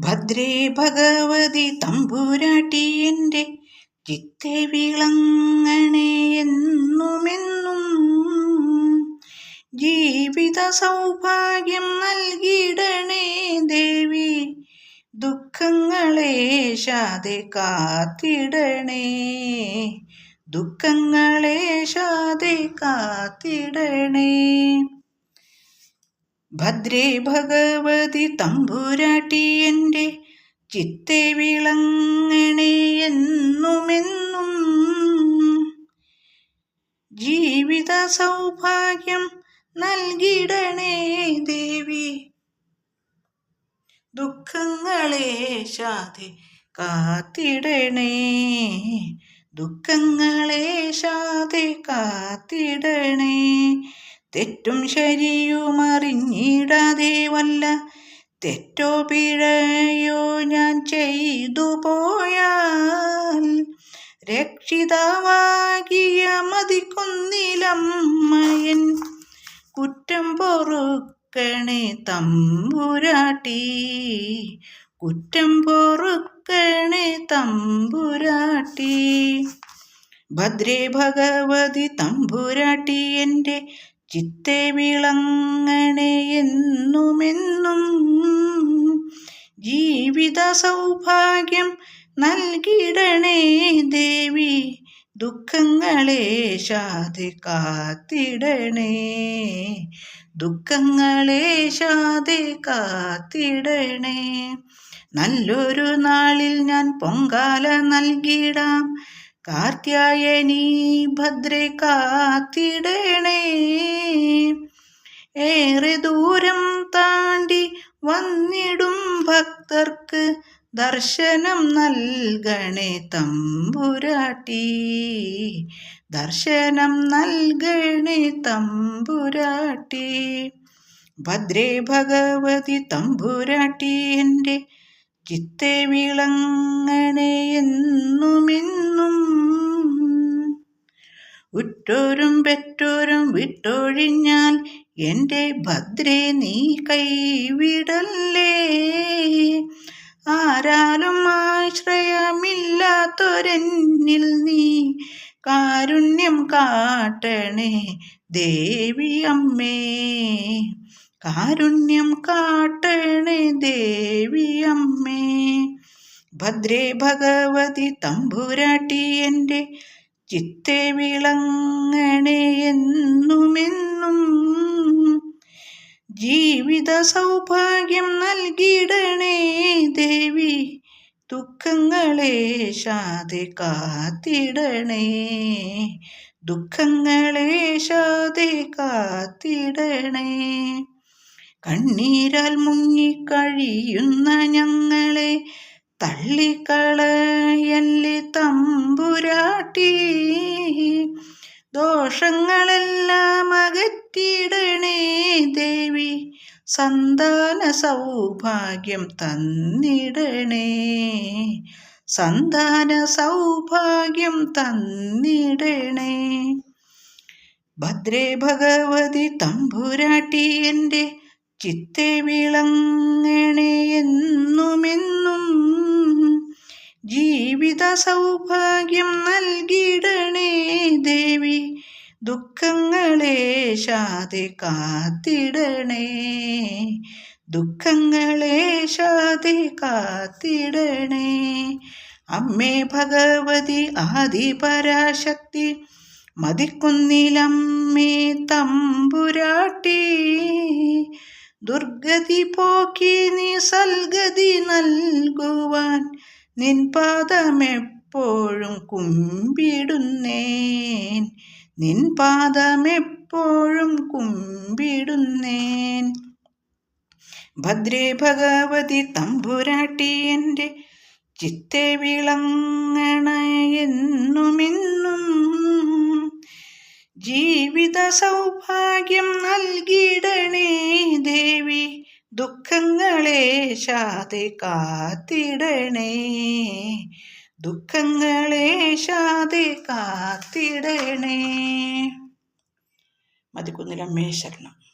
ഭദ്രേ ഭഗവതി തമ്പുരാട്ടി എന്റെ ചിത്തെ വിളങ്ങണേ എന്നുമെന്നും ജീവിത സൗഭാഗ്യം നൽകിയിടണേ ദേവി. ദുഃഖങ്ങളെ ശാതെ കാത്തിടണേ. ദുഃഖങ്ങളെ ശാതെ കാത്തിടണേ. ഭദ്രേ ഭഗവതി തമ്പുരാട്ടി എന്റെ ചിത്തെ വിളങ്ങണേ എന്നുമെന്നും. ജീവിത സൗഭാഗ്യം നൽകിടണേ ദേവി. ദുഃഖങ്ങളേശാതെ കാത്തിടണേ. ദുഃഖങ്ങളേശാതെ കാത്തിടണേ. തെറ്റും ശരിയുമറിഞ്ഞിടാതെ വല്ല തെറ്റോ പിഴയോ ഞാൻ ചെയ്തു പോയാൽ രക്ഷിതാവാകിയ മതിക്കുന്നിലമ്മയൻ കുറ്റം പൊറുക്കണേ തമ്പുരാട്ടി. കുറ്റം പൊറുക്കണേ തമ്പുരാട്ടി. ഭദ്രേ ഭഗവതി തമ്പുരാട്ടി എന്റെ ചിത്തെ വിളങ്ങണേ എന്നുമെന്നും ജീവിത സൗഭാഗ്യം നൽകിടണേ ദേവി ദുഃഖങ്ങളെ ശാതി കാത്തിടണേ. ദുഃഖങ്ങളെ ശാതി കാത്തിടണേ. നല്ലൊരു നാളിൽ ഞാൻ പൊങ്കാല നൽകിടാം. കാർത്യായനി ഭദ്രെ കാത്തിടണേ. ഏറെ ദൂരം താണ്ടി വന്നിടും ഭക്തർക്ക് ദർശനം നൽകണേ തമ്പുരാട്ടി. ദർശനം നൽകണേ തമ്പുരാട്ടി. ഭദ്രേ ഭഗവതി തമ്പുരാട്ടി എന്റെ ചിത്തെ വിളങ്ങണേ എന്നുമെന്നും. ഉറ്റോരും പെറ്റോരും വിട്ടൊഴിഞ്ഞാൽ എന്റെ ഭദ്രെ നീ കൈവിടല്ലേ? ആരാലും ആശ്രയമില്ലാത്തൊരെന്നിൽ നീ കാരുണ്യം കാട്ടണേ ദേവി അമ്മേ. കാരുണ്യം കാട്ടണേ ദേവിയമ്മേ. ഭദ്രേ ഭഗവതി തമ്പുരാട്ടി എന്റെ ചിത്തെ വിളങ്ങണേ എന്നുമെന്നും ജീവിത സൗഭാഗ്യം നൽകിടണേ ദേവി ദുഃഖങ്ങളെ ശാതെ കാത്തിടണേ. ദുഃഖങ്ങളെ ശാതെ കാത്തിടണേ. കണ്ണീരാൽ മുങ്ങിക്കഴിയുന്ന ഞങ്ങളെ തള്ളിക്കളയല്ലേ തമ്പുരാട്ടി. ദോഷങ്ങളെല്ലാം അകറ്റിയിടണേ ദേവി സന്താന സൗഭാഗ്യം തന്നിടണേ. സന്താന സൗഭാഗ്യം തന്നിടണേ. ഭദ്രേ ഭഗവതി തമ്പുരാട്ടി എന്റെ ചിത്തെ വിളങ്ങണേയെന്നുമെന്നും ജീവിത സൗഭാഗ്യം നൽകിടണേ ദേവി ദുഃഖങ്ങളെ ശാതെ കാത്തിടണേ. ദുഃഖങ്ങളെ ശാതെ കാത്തിടണേ. അമ്മേ ഭഗവതി ആദിപരാശക്തി മതിക്കുന്നിലമ്മേ തമ്പുരാട്ടി. ദുർഗതി പോക്കി നീ സൽഗതി നൽകുവാൻ നിൻ പാദമെപ്പോഴും കുമ്പിടുന്നേൻ. നിൻ പാദമെപ്പോഴും കുമ്പിടുന്നേൻ. ഭദ്രേ ഭഗവതി തമ്പുരാട്ടി എന്റെ ചിത്തെ വിളങ്ങണ എന്നുമെന്നും ജീവിത സൗഭാഗ്യം നൽകിടണേ ദേവി. ദുഃഖങ്ങളെ ശാതെ കാത്തിടണേ. ദുഃഖങ്ങളെ ശാതെ കാത്തിടണേ. മതിക്കുന്നിലമ്മേ ശരണം.